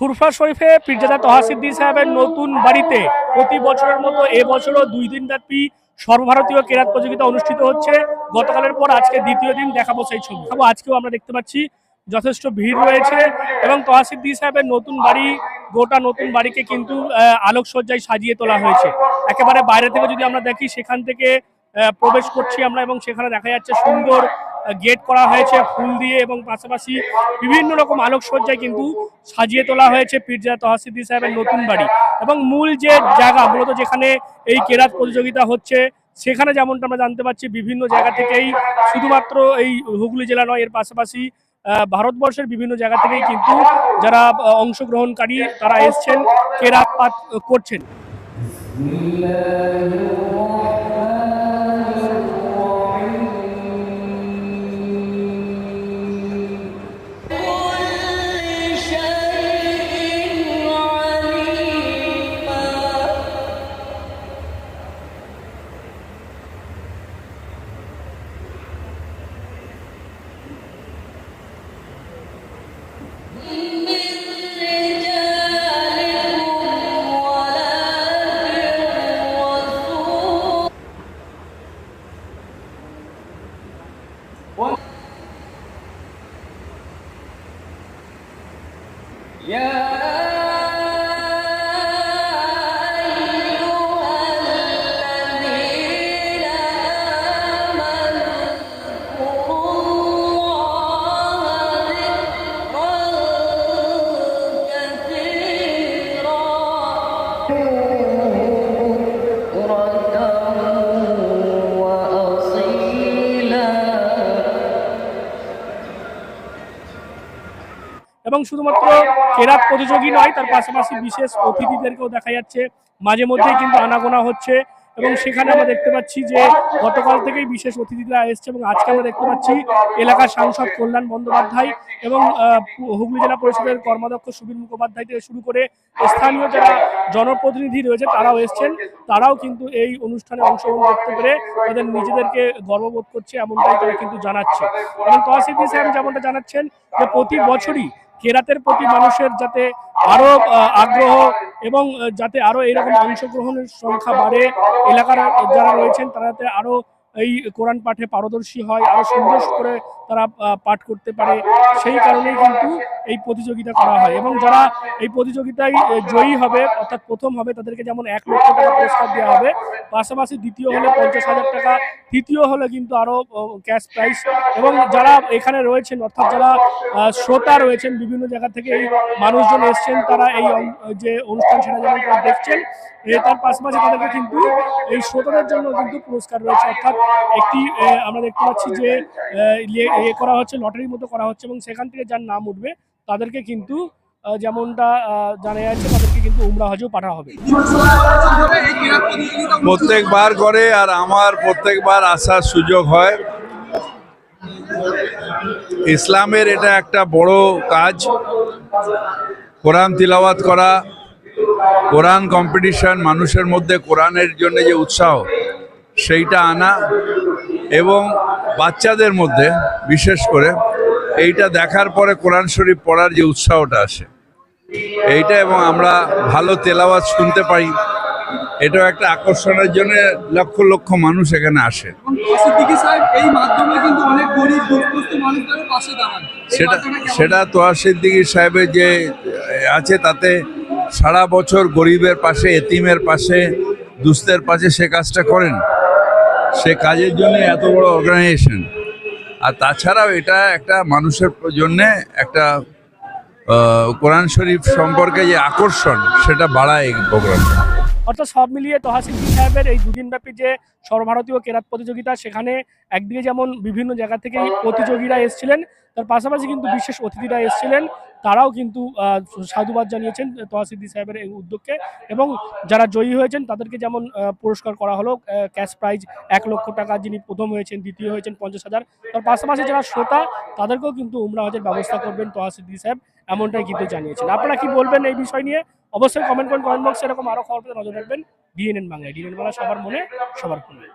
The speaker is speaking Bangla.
ফুরফা শরীফে পীরজাদা তহাসিদ্দি সাহেবের নতুন বাড়িতে প্রতি বছরের মতো এবছরও দুই দিন ব্যাপী সর্বভারতীয় কেরাত প্রতিযোগিতা অনুষ্ঠিত হচ্ছে। গতকালের পর আজকে দ্বিতীয় দিন দেখাবো সেই ছবি। আজকেও আমরা দেখতে পাচ্ছি যথেষ্ট ভিড় রয়েছে এবং তহাসিদ্দি সাহেবের নতুন বাড়ি, গোটা নতুন বাড়িকে কিন্তু আলোকসজ্জায় সাজিয়ে তোলা হয়েছে। একেবারে বাইরে থেকে যদি আমরা দেখি, সেখান থেকে প্রবেশ করছি আমরা এবং সেখানে দেখা যাচ্ছে সুন্দর গেট করা হয়েছে ফুল দিয়ে এবং পাশাপাশি বিভিন্ন রকম আলোকসজ্জায় কিন্তু সাজিয়ে তোলা হয়েছে পীরজা তহাসিদ্দি সাহেবের নতুন বাড়ি। এবং মূল যে জায়গা, মূলত যেখানে এই কেরাত প্রতিযোগিতা হচ্ছে, সেখানে যেমনটা আমরা জানতে পারছি, বিভিন্ন জায়গা থেকেই শুধুমাত্র এই হুগলি জেলা নয়, এর পাশাপাশি ভারতবর্ষের বিভিন্ন জায়গা থেকেই কিন্তু যারা অংশগ্রহণকারী তারা এসছেন, কেরাত পাঠ করছেন। Yeah. এবং শুধুমাত্র কেরাত প্রতিযোগী নয়, তার পাশাপাশি বিশেষ অতিথিদেরকেও দেখা যাচ্ছে। মাঝে মধ্যেই কিন্তু আনাগোনা হচ্ছে এবং সেখানে আমরা দেখতে পাচ্ছি যে গতকাল থেকেই বিশেষ অতিথিরা এসছে এবং আজকে আমরা দেখতে পাচ্ছি এলাকার সাংসদ কল্যাণ বন্দ্যোপাধ্যায় এবং হুগলি জেলা পরিষদের কর্মাধ্যক্ষ সুবীর মুখোপাধ্যায় থেকে শুরু করে স্থানীয় যারা জনপ্রতিনিধি রয়েছে, তারাও এসছেন। তারাও কিন্তু এই অনুষ্ঠানে অংশগ্রহণ করতে পেরে তাদের নিজেদেরকে গর্ববোধ করছে, এমনটাই তারা কিন্তু জানাচ্ছে। এবং তহসিদ্দি সাহেব যেমনটা জানাচ্ছেন যে প্রতি বছরই কেরাতের প্রতি মানুষের যাতে আরও আগ্রহ এবং যাতে আরও এইরকম অংশগ্রহণের সংখ্যা বাড়ে, এলাকার যারা রয়েছেন তারা যাতে আরও এই কোরআন পাঠে পারদর্শী হয়, আরও সুন্দর করে তারা পাঠ করতে পারে। সেই কারণেই কিন্তু এই প্রতিযোগিতা করা হয়। এবং যারা এই প্রতিযোগিতায় জয়ী হবে, অর্থাৎ প্রথম হবে, তাদেরকে যেমন এক লক্ষ টাকা পুরস্কার দেওয়া হবে, পাশাপাশি দ্বিতীয় হলে পঞ্চাশ হাজার টাকা, তৃতীয় হলে কিন্তু আরও ক্যাশ প্রাইস এবং যারা এখানে রয়েছেন, অর্থাৎ যারা শ্রোতা রয়েছেন, বিভিন্ন জায়গা থেকে এই মানুষজন এসছেন, তারা এই যে অনুষ্ঠান সেটা যেমন দেখছেন তার পাশাপাশি তাদেরকে কিন্তু এই শ্রোতাদের জন্য কিন্তু পুরস্কার রয়েছে। অর্থাৎ একটি আহ, আমরা দেখতে পাচ্ছি যে আহ, ইয়ে- করা হচ্ছে লটারির মতো করা হচ্ছে এবং সেখান থেকে যার নাম উঠবে তাদেরকে কিন্তু আহ, যেমনটা আহ, জানা যাচ্ছে তাদেরকে কিন্তু উমরা হজেও পাঠা হবে। প্রত্যেকবার করে আর আমার প্রত্যেকবার আসার সুযোগ হয়। ইসলামের এটা একটা বড় কাজ। কোরআন তিলাওয়াত করা কোরআন কম্পিটিশন মানুষের মধ্যে কোরআনের জন্য যে উৎসাহ। সেইটা আনা এবং বাচ্চাদের মধ্যে বিশেষ করে এইটা দেখার পরে কোরআন শরীফ পড়ার যে উৎসাহটা আসে। এইটা এবং আমরা ভালো তেলাওয়াত শুনতে পাই এটাও একটা আকর্ষণের জন্য লক্ষ লক্ষ মানুষ এখানে আসে। সেটা সেটা তোয়া সিদ্দিকী সাহেবের যে আছে তাতে সারা বছর গরিবের পাশে এতিমের পাশে দুস্থের পাশে সে কাজটা করেন। সে কাজের জন্য এত বড় অর্গানাইজেশন আর তাছাড়াও এটা একটা মানুষের জন্যে একটা কোরআন শরীফ সম্পর্কে যে আকর্ষণ, সেটা বাড়ায় এই প্রোগ্রামটা অর্থাৎ সব মিলিয়ে তহাসিদ্দি সাহেবের এই দুদিন ব্যাপী যে সর্বভারতীয় কেরাত প্রতিযোগিতা, সেখানে একদিকে যেমন বিভিন্ন জায়গা থেকে প্রতিযোগীরা এসেছিলেন, তার পাশাপাশি কিন্তু বিশেষ অতিথিরা এসেছিলেন, তারাও কিন্তু সাধুবাদ জানিয়েছেন তহাসিদ্দি সাহেবের এই উদ্যোগকে এবং যারা জয়ী হয়েছেন, তাদেরকে যেমন পুরস্কার করা হলো ক্যাশ প্রাইজ এক লক্ষ টাকা যিনি প্রথম হয়েছেন, দ্বিতীয় হয়েছেন, পঞ্চাশ হাজার, তার পাশাপাশি যারা শ্রোতা, তাদেরকেও কিন্তু উমরা হজের ব্যবস্থা করবেন তহাসিদ্দি সাহেব, এমনটাই কিন্তু জানিয়েছেন। আপনারা কি বলবেন এই বিষয় নিয়ে? অবশ্যই কমেন্ট করুন কমেন্ট বক্সে এরকম আরও খবর নজর রাখবেন। ডিএনএন বাংলায়। ডিএনএন বাংলা সবার মনে, সবার ফোনে